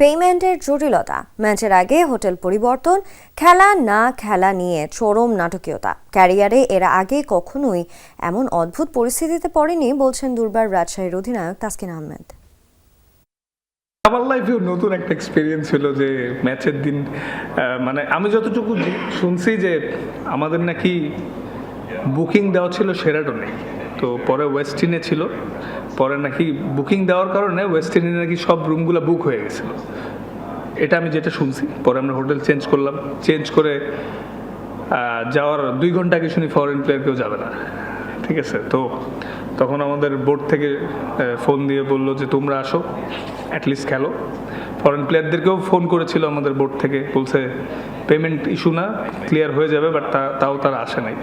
পেমেন্টের জটিলতা, ম্যাচের আগে হোটেল পরিবর্তন, খেলা না খেলা নিয়ে চরম নাটকীয়তা। ক্যারিয়ারে এর আগে কখনোই এমন অদ্ভুত পরিস্থিতিতে পড়েনি, বলছেন দুর্বার রাজশাহীর অধিনায়ক তাসকিন আহমেদ। আমার লাইফেও নতুন একটা এক্সপিরিয়েন্স ছিল যে ম্যাচের দিন মানে আমি যতটুকু শুনছি যে আমাদের নাকি বুকিং দেওয়া ছিল সেরাটনে তো পরে ওয়েস্ট ওয়েস্টিনে ছিল। পরে নাকি বুকিং দেওয়ার কারণে ওয়েস্ট ওয়েস্টিনে নাকি সব রুমগুলো বুক হয়ে গেছিল এটা আমি যেটা শুনছি, পরে আমরা হোটেল চেঞ্জ করলাম। চেঞ্জ করে যাওয়ার দুই ঘণ্টা আগে শুনি ফরেন প্লেয়ার কেউ যাবে না। ঠিক আছে? তো তখন আমাদের বোর্ড থেকে ফোন দিয়ে বলল যে, তোমরা আসো অ্যাটলিস্ট খেলো। ফরেন প্লেয়ারদেরকেও ফোন করেছিল আমাদের বোর্ড থেকে, বলছে পেমেন্ট ইস্যু না ক্লিয়ার হয়ে যাবে বাট তাও তারা আসে নাই।